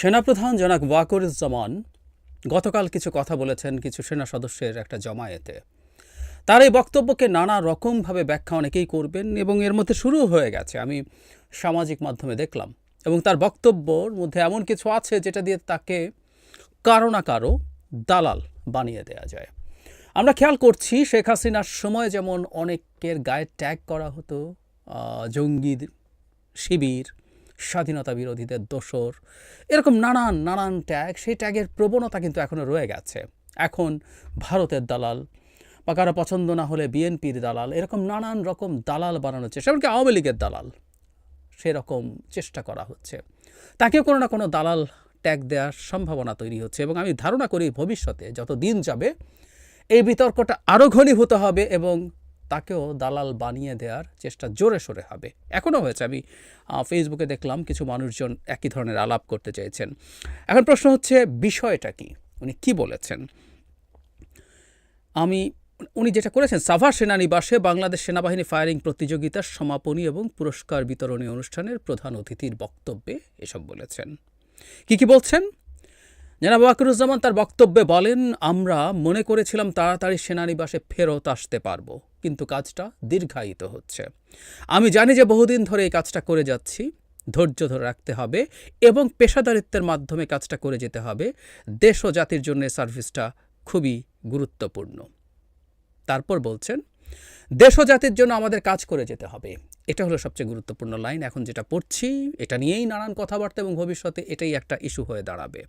সেনাপ্রধান জনাক ওয়াকরুজ্জামান গতকাল কিছু কথা বলেছেন কিছু সেনা সদস্যের একটা জমায়েতে। তার এই বক্তব্যকে নানা রকমভাবে ব্যাখ্যা অনেকেই করবেন এবং এর মধ্যে শুরু হয়ে গেছে, আমি সামাজিক মাধ্যমে দেখলাম। এবং তার বক্তব্যর মধ্যে এমন কিছু আছে যেটা দিয়ে তাকে কারও না কারও দালাল বানিয়ে দেয়া যায়। আমরা খেয়াল করছি শেখ হাসিনার সময় যেমন অনেকের গায়ে ট্যাগ করা হতো জঙ্গি শিবির স্বাধীনতা বিরোধীদের দোসর এরকম নানান নানান ট্যাগ, সেই ট্যাগের প্রবণতা কিন্তু এখনও রয়ে গেছে। এখন ভারতের দালাল বা কারও পছন্দ না হলে বিএনপির দালাল, এরকম নানান রকম দালাল বানানোর চেষ্টা, এমনকি আওয়ামী লীগের দালাল, সেরকম চেষ্টা করা হচ্ছে। তাকেও কোনো না কোনো দালাল ট্যাগ দেওয়ার সম্ভাবনা তৈরি হচ্ছে এবং আমি ধারণা করি ভবিষ্যতে যত দিন যাবে, এই বিতর্কটা আরও ঘনীভূত হবে এবং তাকেও দালাল বানিয়ে দেওয়ার চেষ্টা জোরে সোরে হবে। এখনও হয়েছে, আমি ফেসবুকে দেখলাম কিছু মানুষজন একই ধরনের আলাপ করতে চেয়েছেন। এখন প্রশ্ন হচ্ছে, বিষয়টা কি? উনি কি বলেছেন? আমি, উনি যেটা করেছেন, সাভার সেনানিবাসে বাংলাদেশ সেনাবাহিনী ফায়ারিং প্রতিযোগিতার সমাপনী এবং পুরস্কার বিতরণী অনুষ্ঠানের প্রধান অতিথির বক্তব্যে এসব বলেছেন। কি কি বলছেন? জনাব ওয়াকিরুজ্জামান তার বক্তব্যে বলেন, আমরা মনে করেছিলাম তাড়াতাড়ি সেনানিবাসে ফেরত আসতে পারব। কিন্তু কাজটা দীর্ঘায়িত হচ্ছে। আমি জানি যে বহুদিন ধরে এই কাজটা করে যাচ্ছি, ধৈর্য ধরে রাখতে হবে এবং পেশাদারিত্বের মাধ্যমে কাজটা করে যেতে হবে। দেশ ও জাতির জন্য সার্ভিসটা খুবই গুরুত্বপূর্ণ। তারপর বলছেন দেশ ও জাতির জন্য আমাদের কাজ করে যেতে হবে। এটা হলো সবচেয়ে গুরুত্বপূর্ণ লাইন। এখন যেটা পড়ছি, এটা নিয়েই নানান কথাবার্তা এবং ভবিষ্যতে এটাই একটা ইস্যু হয়ে দাঁড়াবে।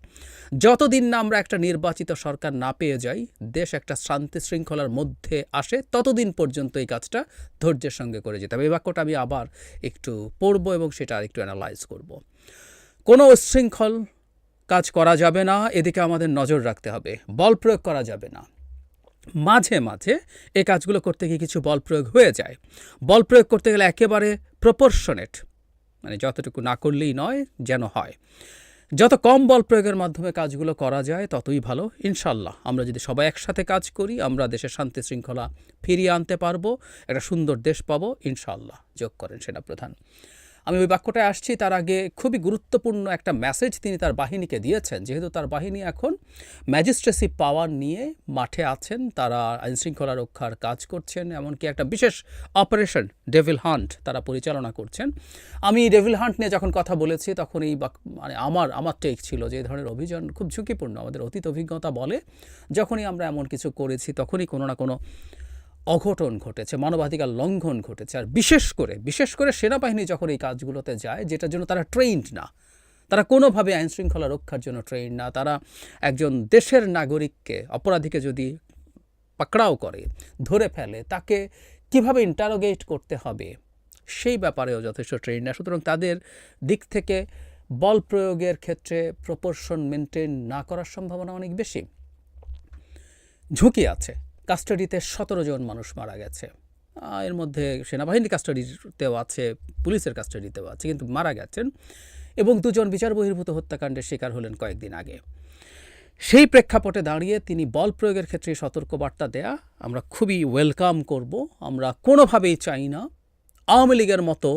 যতদিন না আমরা একটা নির্বাচিত সরকার না পেয়ে যাই, দেশ একটা শান্তি শৃঙ্খলার মধ্যে আসে, ততদিন পর্যন্ত এই কাজটা ধৈর্যের সঙ্গে করে যেতে হবে। এই বাক্যটা আমি আবার একটু পড়ব এবং সেটা আরেকটু অ্যানালাইজ করব। কোনো উচ্ছৃঙ্খল কাজ করা যাবে না, এদিকে আমাদের নজর রাখতে হবে। বল প্রয়োগ করা যাবে না। মাঝে মাঝে এই কাজগুলো করতে গিয়ে কিছু বল প্রয়োগ হয়ে যায়। বল প্রয়োগ করতে গেলে একেবারে প্রপোর্শনেট মানে যতটুকু না করলেই নয়, যেন হয়। যত কম বল প্রয়োগের মাধ্যমে কাজগুলো করা যায়, ততই ভালো। ইনশাল্লাহ আমরা যদি সবাই একসাথে কাজ করি, আমরা দেশের শান্তি শৃঙ্খলা ফিরিয়ে আনতে পারব, একটা সুন্দর দেশ পাবো ইনশাল্লাহ যোগ করেন সেনাপ্রধান আমি ওই বাক্যটায় আসছি, তার আগে খুবই গুরুত্বপূর্ণ একটা মেসেজ তিনি তার বাহিনীকে দিয়েছেন। যেহেতু তার বাহিনী এখন ম্যাজিস্ট্রেসি পাওয়ার নিয়ে মাঠে আছেন, তারা আইনশৃঙ্খলা রক্ষার কাজ করছেন, এমনকি একটা বিশেষ অপারেশন ডেভিল হান্ট তারা পরিচালনা করছেন। আমি ডেভিল হান্ট নিয়ে যখন কথা বলেছি, তখন এই মানে আমার আমার টেক ছিল যে ধরনের অভিযান খুব ঝুঁকিপূর্ণ। আমাদের অতীত অভিজ্ঞতা বলে, যখনই আমরা এমন কিছু করেছি, তখনই কোনো না কোনো অঘটন ঘটেছে, মানবাধিকার লঙ্ঘন ঘটেছে। আর বিশেষ করে বিশেষ করে সেনাবাহিনী যখন এই কাজগুলোতে যায়, যেটার জন্য তারা ট্রেইনড না, তারা কোনোভাবে আইন শৃঙ্খলা রক্ষার জন্য ট্রেন না, তারা একজন দেশের নাগরিককে, অপরাধীকে যদি পাকড়াও করে, ধরে ফেলে, তাকে কীভাবে ইন্টারোগেট করতে হবে, সেই ব্যাপারেও যথেষ্ট ট্রেন না। সুতরাং তাদের দিক থেকে বল প্রয়োগের ক্ষেত্রে প্রপোর্শন মেনটেন না করার সম্ভাবনা অনেক বেশি। ঝুঁকি আছে। কাস্টাডিতে সতেরো জন মানুষ মারা গেছে। এর মধ্যে সেনাবাহিনীর কাস্টাডিতেও আছে, পুলিশের কাস্টাডিতেও আছে, কিন্তু মারা গেছেন এবং দুজন বিচার বহির্ভূত হত্যাকাণ্ডের শিকার হলেন কয়েকদিন আগে। সেই প্রেক্ষাপটে দাঁড়িয়ে তিনি বল প্রয়োগের ক্ষেত্রে সতর্কবার্তা দেয়া, আমরা খুবই ওয়েলকাম করব, আমরা কোনোভাবেই চাই না। আওয়ামী লীগের মতো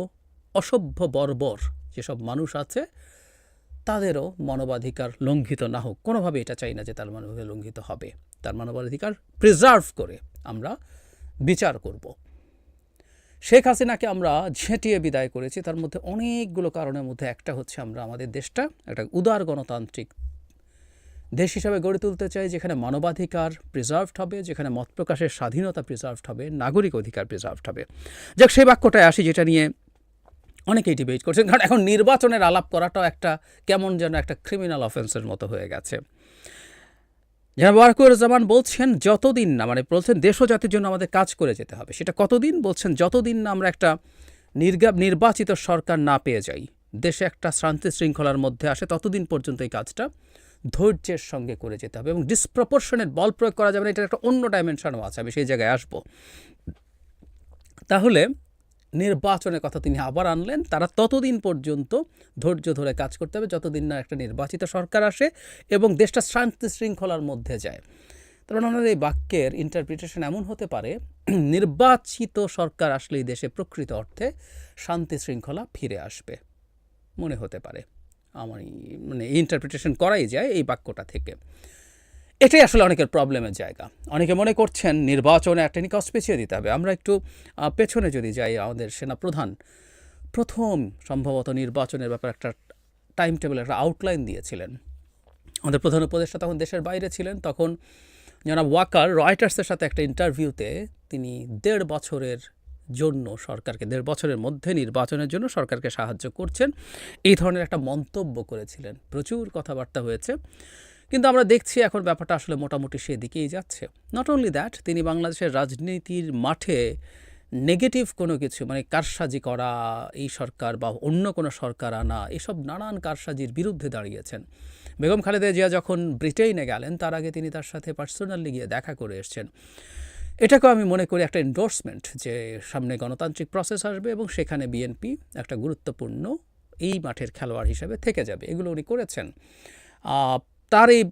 অসভ্য বর্বর যেসব মানুষ আছে, তাদেরও মানবাধিকার লঙ্ঘিত না হোক, কোনোভাবে এটা চাই না যে তার মানবাধিকার লঙ্ঘিত হবে। তার মানবাধিকার প্রিজার্ভ করে আমরা বিচার করব। শেখ হাসিনাকে আমরা ঝেঁটিয়ে বিদায় করেছি। তার মধ্যে অনেকগুলো কারণের মধ্যে একটা হচ্ছে আমরা আমাদের দেশটা, একটা উদার গণতান্ত্রিক দেশ হিসাবে গড়ে তুলতে চাই, যেখানে মানবাধিকার প্রিজার্ভড হবে, যেখানে মত প্রকাশের স্বাধীনতা প্রিজার্ভড হবে, নাগরিক অধিকার প্রিজার্ভড হবে। যাক, সেই বাক্যটায় আসি, যেটা নিয়ে অনেকেই ডিবেট করছেন। কারণ এখন নির্বাচনের আলাপ করাটাও একটা কেমন যেন একটা ক্রিমিনাল অফেন্সের মতো হয়ে গেছে। জনাব ওয়ারকুরুজ্জামান বলছেন, যতদিন না মানে বলছেন, দেশ জাতির জন্য আমাদের কাজ করে যেতে হবে। সেটা কতদিন? বলছেন, যতদিন না আমরা একটা নির্গা, নির্বাচিত সরকার না পেয়ে যাই, দেশে একটা শান্তি শৃঙ্খলার মধ্যে আসে, ততদিন পর্যন্ত এই কাজটা ধৈর্যের সঙ্গে করে যেতে হবে এবং ডিসপ্রপোর্শনেট বল প্রয়োগ করা যাবে না, এটার একটা অন্য ডাইমেনশনও আছে, আমি সেই জায়গায় আসব। তাহলে নির্বাচনের কথা তিনি আবার আনলেন। তারা ততদিন পর্যন্ত ধৈর্য ধরে কাজ করতে হবে, যতদিন না একটা নির্বাচিত সরকার আসে এবং দেশটা শান্তি শৃঙ্খলার মধ্যে যায়। মানে ওনার এই বাক্যের ইন্টারপ্রিটেশন এমন হতে পারে, নির্বাচিত সরকার আসলেই দেশে প্রকৃত অর্থে শান্তি শৃঙ্খলা ফিরে আসবে মনে হতে পারে। আমার মানে ইন্টারপ্রিটেশন করাই যায় এই বাক্যটা থেকে। এটাই আসলে অনেকের প্রবলেমের জায়গা। অনেকে মনে করছেন নির্বাচনে একটা নিকস পেছিয়ে দিতে হবে। আমরা একটু পেছনে যদি যাই, আমাদের সেনাপ্রধান প্রথম সম্ভবত নির্বাচনের ব্যাপারে একটা টাইম টেবিল একটা আউটলাইন দিয়েছিলেন। আমাদের প্রধান উপদেষ্টা তখন দেশের বাইরে ছিলেন। তখন জনাব ওয়াকার রয়টার্সের সাথে একটা ইন্টারভিউতে তিনি দেড় বছরের জন্য সরকারকে, দেড় বছরের মধ্যে নির্বাচনের জন্য সরকারকে সাহায্য করছেন। এই ধরনের একটা মন্তব্য করেছিলেন। প্রচুর কথাবার্তা হয়েছে। কিন্তু আমরা দেখছি এখন ব্যাপারটা আসলে মোটামুটি সেদিকেই যাচ্ছে। নট অনলি দ্যাট তিনি বাংলাদেশের রাজনীতির মাঠে নেগেটিভ কোনো কিছু মানে কারসাজি করা, এই সরকার বা অন্য কোনো সরকার আনা, এসব নানান কারসাজির বিরুদ্ধে দাঁড়িয়েছেন। বেগম খালেদা জিয়া যখন ব্রিটেনে গেলেন, তার আগে তিনি তার সাথে পার্সোনালি গিয়ে দেখা করে এসেছেন। এটাকেও আমি মনে করি একটা এন্ডোর্সমেন্ট যে সামনে গণতান্ত্রিক প্রসেস আসবে এবং সেখানে বিএনপি একটা গুরুত্বপূর্ণ এই মাঠের খেলোয়াড় হিসেবে থেকে যাবে। এগুলো উনি করেছেন। তার এই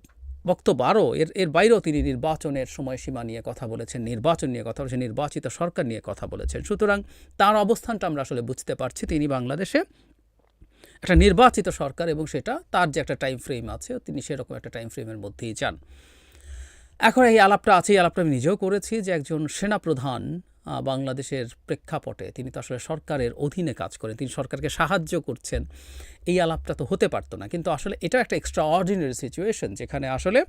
বক্তব্য আরও, এর এর বাইরেও তিনি নির্বাচনের সময়সীমা নিয়ে কথা বলেছেন, নির্বাচন নিয়ে কথা বলেছেন, নির্বাচিত সরকার নিয়ে কথা বলেছেন। সুতরাং তার অবস্থানটা আমরা আসলে বুঝতে পারছি। তিনি বাংলাদেশে একটা নির্বাচিত সরকার এবং সেটা তার যে একটা টাইম ফ্রেম আছে, তিনি সেরকম একটা টাইম ফ্রেমের মধ্যেই যান। এখন এই আলাপটা আছে, এই আলাপটা আমি নিজেও করেছি যে একজন সেনাপ্রধান বাংলাদেশের প্রেক্ষাপটে তিনি তো আসলে সরকারের অধীনে কাজ করেন, তিনি সরকারকে সাহায্য করছেন, এই আলাপটা তো হতে পারতো না। কিন্তু আসলে এটা একটা এক্সট্রা অর্ডিনারি সিচুয়েশন যেখানে আসলে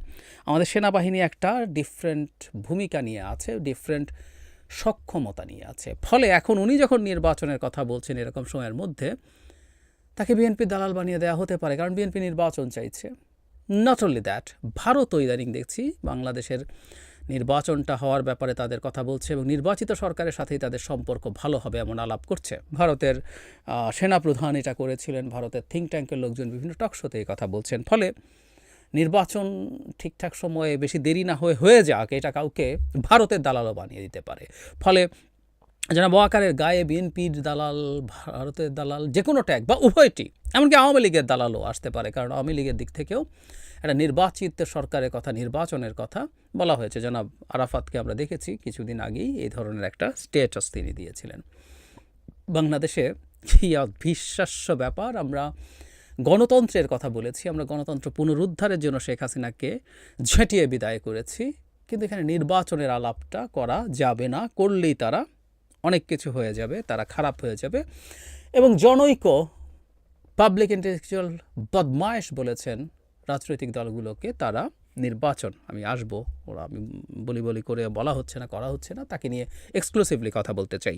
আমাদের সেনাবাহিনী একটা ডিফারেন্ট ভূমিকা নিয়ে আছে ডিফারেন্ট সক্ষমতা নিয়ে আছে। ফলে এখন উনি যখন নির্বাচনের কথা বলছেন এরকম সময়ের মধ্যে, তাকে বিএনপি দালাল বানিয়ে দেওয়া হতে পারে, কারণ বিএনপি নির্বাচন চাইছে। নট অনলি দ্যাট ভারতও ইদানিং দেখছি, বাংলাদেশের নির্বাচনটা হওয়ার ব্যাপারে তাদের কথা বলছে এবং নির্বাচিত সরকারের সাথেই তাদের সম্পর্ক ভালো হবে এমন আলাপ করছে। ভারতের সেনাপ্রধান এটা করেছিলেন, ভারতের থিঙ্ক ট্যাঙ্কের লোকজন বিভিন্ন টকশোতে এই কথা বলছেন। ফলে নির্বাচন ঠিকঠাক সময়ে বেশি দেরি না হয়ে হয়ে যাক, এটা কাউকে ভারতের দালালও বানিয়ে দিতে পারে। ফলে যারা আকারের গায়ে বিএনপির দালাল, ভারতের দালাল যে কোনো ট্যাগ বা উভয়টি, এমনকি আওয়ামী লীগের দালালও আসতে পারে, কারণ আওয়ামী লীগের দিক থেকেও একটা নির্বাচিত সরকারের কথা, নির্বাচনের কথা বলা হয়েছে। জনাব আরাফাতকে আমরা দেখেছি কিছুদিন আগেই এই ধরনের একটা স্টেটাস তিনি দিয়েছিলেন। বাংলাদেশে কী অবিশ্বাস্য ব্যাপার, আমরা গণতন্ত্রের কথা বলেছি, আমরা গণতন্ত্র পুনরুদ্ধারের জন্য শেখ হাসিনাকে ঝেঁটিয়ে বিদায় করেছি, কিন্তু এখানে নির্বাচনের আলাপটা করা যাবে না, করলেই তারা অনেক কিছু হয়ে যাবে, তারা খারাপ হয়ে যাবে। এবং জনৈক পাবলিক ইন্টেলেকচুয়াল বদমায়েশ বলেছেন রাজনৈতিক দলগুলোকে তারা নির্বাচন। আমি আসব, ওরা আমি বলি বলি করে বলা হচ্ছে না, করা হচ্ছে না, তাকে নিয়ে এক্সক্লুসিভলি কথা বলতে চাই।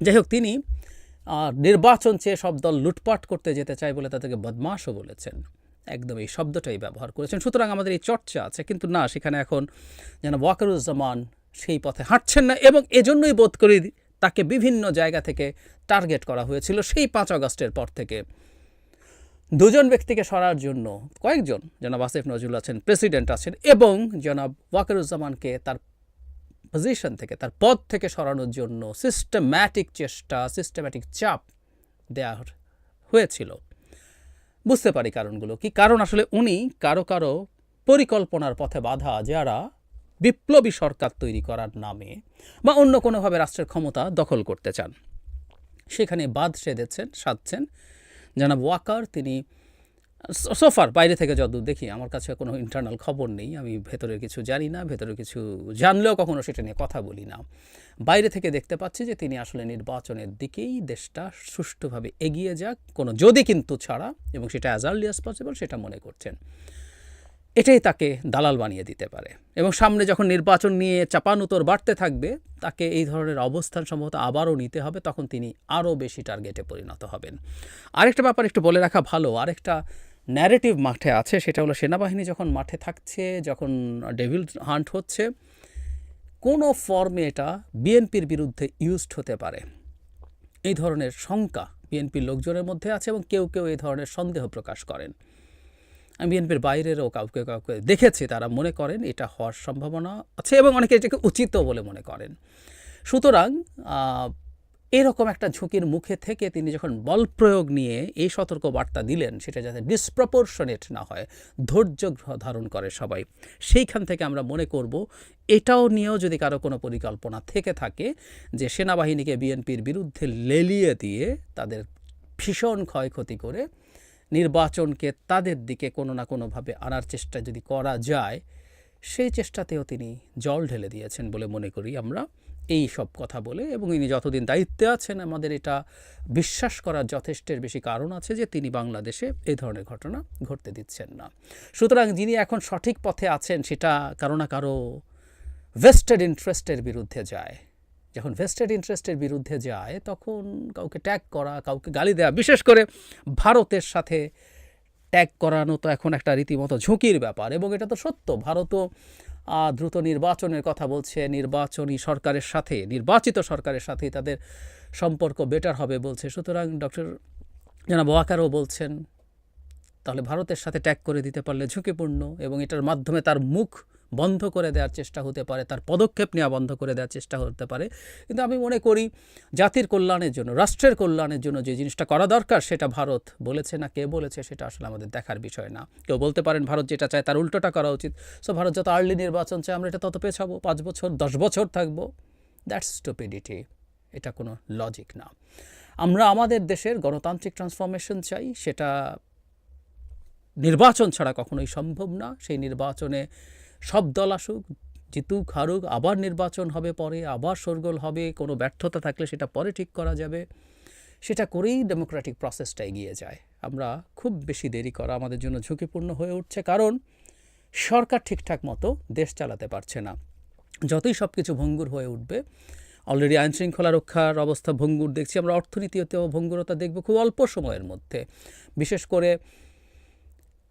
যাই হোক, তিনি নির্বাচন চেয়ে সব দল লুটপাট করতে যেতে চায় বলে তাদেরকে বদমাশও বলেছেন। একদম এই শব্দটাই ব্যবহার করেছেন। সুতরাং আমাদের এই চর্চা আছে, কিন্তু না, সেখানে এখন যেন ওয়াকারুজ্জামান সেই পথে হাঁটছেন না এবং এজন্যই বোধ করি তাকে বিভিন্ন জায়গা থেকে টার্গেট করা হয়েছিল সেই পাঁচ আগস্টের পর থেকে। দুজন ব্যক্তিকে সরার জন্য কয়েকজন জনাব আসিফ নজরুল আছেন, প্রেসিডেন্ট আছেন এবং জনাব ওয়াকারুজ্জামানকে তার পজিশন থেকে, তার পদ থেকে সরানোর জন্য সিস্টেম্যাটিক চেষ্টা সিস্টেম্যাটিক চাপ দেওয়া হয়েছিল। বুঝতে পারি কারণগুলো। কি কারণ? আসলে উনি কারও কারও পরিকল্পনার পথে বাধা যারা বিপ্লবী সরকার তৈরি করার নামে বা অন্য কোনোভাবে রাষ্ট্রের ক্ষমতা দখল করতে চান। সেখানে বাদ সেধেছেন, সাধছেন। জানাব ওয়াকার, তিনি সোফার বাইরে থেকে যতদূর দেখি, আমার কাছে কোনো ইন্টারনাল খবর নেই, আমি ভেতরের কিছু জানি না, ভেতরের কিছু জানলেও কখনো সেটা নিয়ে কথা বলি না। বাইরে থেকে দেখতে পাচ্ছি যে তিনি আসলে নির্বাচনের দিকেই দেশটা সুষ্ঠুভাবে এগিয়ে যাক, কোনো যদি কিন্তু ছাড়া, এবং সেটা অ্যাজ আর্লি অ্যাজ পসিবল সেটা মনে করছেন। এটাই তাকে দালাল বানিয়ে দিতে পারে। এবং সামনে যখন নির্বাচন নিয়ে চাপানুতর বাড়তে থাকবে, তাকে এই ধরনের অবস্থান সম্ভবত আবারও নিতে হবে, তখন তিনি আরও বেশি টার্গেটে পরিণত হবেন। আরেকটা ব্যাপার একটু বলে রাখা ভালো, আরেকটা ন্যারেটিভ মাঠে আছে, সেটা হলো সেনাবাহিনী যখন মাঠে থাকছে, যখন ডেভিল হান্ট হচ্ছে, কোনো ফর্মে এটা বিএনপির বিরুদ্ধে ইউজড হতে পারে। এই ধরনের শঙ্কা বিএনপির লোকজনের মধ্যে আছে এবং কেউ কেউ এই ধরনের সন্দেহ প্রকাশ করেন। আমি বিএনপির বাইরেরও কাউকে কাউকে দেখেছি, তারা মনে করেন এটা হওয়ার সম্ভাবনা আছে এবং অনেকে এটাকে উচিত বলে মনে করেন। সুতরাং এরকম একটা ঝুঁকির মুখে থেকে তিনি যখন বল প্রয়োগ নিয়ে এই সতর্ক বার্তা দিলেন, সেটা যাতে ডিসপ্রপোর্শনেট না হয়, ধৈর্য ধারণ করে সবাই, সেইখান থেকে আমরা মনে করব, এটাও নিয়েও যদি কারও কোনো পরিকল্পনা থেকে থাকে যে সেনাবাহিনীকে বিএনপির বিরুদ্ধে লেলিয়ে দিয়ে তাদের ভীষণ ক্ষয়ক্ষতি করে নির্বাচনকে তাদের দিকে কোনো না কোনোভাবে আনার চেষ্টা যদি করা যায়, সেই চেষ্টাতেও তিনি জল ঢেলে দিয়েছেন বলে মনে করি আমরা। এই সব কথা বলে এবং ইনি যতদিন দায়িত্বে আছেন, আমাদের এটা বিশ্বাস করার যথেষ্টের বেশি কারণ আছে যে তিনি বাংলাদেশে এই ধরনের ঘটনা ঘটতে দিচ্ছেন না। সুতরাং যিনি এখন সঠিক পথে আছেন, সেটা কারও না কারও ভেস্টেড ইন্টারেস্টের বিরুদ্ধে যায়। যখন ভেস্টেড ইন্টারেস্টের বিরুদ্ধে যায়, তখন কাউকে ট্যাগ করা, কাউকে গালি দেওয়া বিশেষ করে ভারতের সাথে ট্যাগ করানো তো এখন একটা রীতিমতো ঝুঁকির ব্যাপার এবং এটা তো সত্য। ভারতও দ্রুত নির্বাচনের কথা বলছে, নির্বাচনী সরকারের সাথে, নির্বাচিত সরকারের সাথে তাদের সম্পর্ক বেটার হবে বলছে। সুতরাং ডক্টর জানাব ওয়াকারও বলছেন তাহলে ভারতের সাথে ট্যাগ করে দিতে পারলে ঝুঁকিপূর্ণ এবং এটার মাধ্যমে তার মুখ বন্ধ করে দেওয়ার চেষ্টা হতে পারে, তার পদক্ষেপ নেওয়া বন্ধ করে দেওয়ার চেষ্টা হতে পারে। কিন্তু আমি মনে করি জাতির কল্যাণের জন্য, রাষ্ট্রের কল্যাণের জন্য যে জিনিসটা করা দরকার সেটা ভারত বলেছে না কে বলেছে সেটা আসলে আমাদের দেখার বিষয় না। কেউ বলতে পারেন ভারত যেটা চায় তার উল্টোটা করা উচিত। সো ভারত যত আর্লি নির্বাচন চায় আমরা এটা তত পেছাবো, পাঁচ বছর, দশ বছর থাকব। দ্যাটস স্টুপিডিটি এটা কোনো লজিক না। আমরা আমাদের দেশের গণতান্ত্রিক ট্রান্সফরমেশন চাই, সেটা নির্বাচন ছাড়া কখনোই সম্ভব না। সেই নির্বাচনে সব দল আসুক, জিতুক, হারুক, আবার নির্বাচন হবে পরে, আবার সরগোল হবে, কোনো ব্যর্থতা থাকলে সেটা পরে ঠিক করা যাবে। সেটা করেই ডেমোক্রেটিক প্রসেসটা এগিয়ে যায়। আমরা খুব বেশি দেরি করা আমাদের জন্য ঝুঁকিপূর্ণ হয়ে উঠছে, কারণ সরকার ঠিকঠাক মতো দেশ চালাতে পারছে না। যতই সব কিছু ভঙ্গুর হয়ে উঠবে অলরেডি আইন শৃঙ্খলা রক্ষার অবস্থা ভঙ্গুর দেখছি, আমরা অর্থনীতিতেও ভঙ্গুরতা দেখব খুব অল্প সময়ের মধ্যে। বিশেষ করে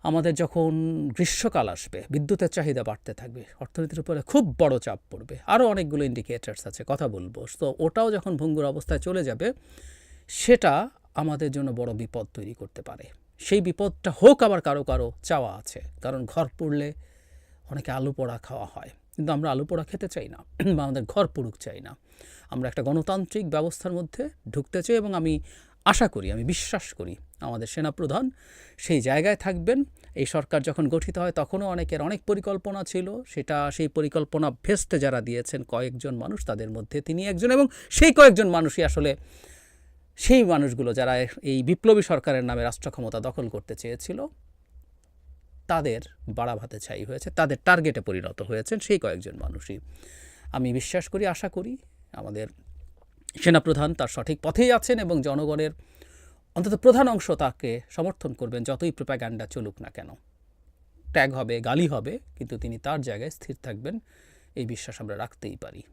আমাদের যখন গ্রীষ্মকাল আসবে, বিদ্যুতের চাহিদা বাড়তে থাকবে, অর্থনীতির উপরে খুব বড় চাপ পড়বে আরও অনেকগুলো ইন্ডিকেটার্স আছে, কথা বলব। তো ওটাও যখন ভঙ্গুর অবস্থায় চলে যাবে, সেটা আমাদের জন্য বড় বিপদ তৈরি করতে পারে। সেই বিপদটা হোক আবার কারও কারও চাওয়া আছে, কারণ ঘর পুড়লে অনেকে আলু পোড়া খাওয়া হয়, কিন্তু আমরা আলু পোড়া খেতে চাই না, বা আমাদের ঘর পুড়ুক চাই না। আমরা একটা গণতান্ত্রিক ব্যবস্থার মধ্যে ঢুকতে চাই এবং আমি আশা করি, আমি বিশ্বাস করি আমাদের সেনাপ্রধান সেই জায়গায় থাকবেন। এই সরকার যখন গঠিত হয় তখনও অনেকের অনেক পরিকল্পনা ছিল। সেটা সেই পরিকল্পনা ভেস্তে যারা দিয়েছেন কয়েকজন মানুষ তাদের মধ্যে তিনি একজন এবং সেই কয়েকজন মানুষই আসলে সেই মানুষগুলো যারা এই বিপ্লবী সরকারের নামে রাষ্ট্র ক্ষমতা দখল করতে চেয়েছিল, তাদের বাড়া ভাতে ছাই হয়েছে, তাদের টার্গেটে পরিণত হয়েছেন সেই কয়েকজন মানুষই। আমি বিশ্বাস করি, আশা করি আমাদের সেনাপ্রধান তার সঠিক পথেই আছেন এবং জনগণের অন্তত প্রধান অংশ তাকে সমর্থন করবেন, যতই প্রোপাগ্যান্ডা চলুক না কেন। ট্যাগ হবে, গালি হবে, কিন্তু তিনি তার জায়গায় স্থির থাকবেন, এই বিশ্বাস আমরা রাখতেই পারি।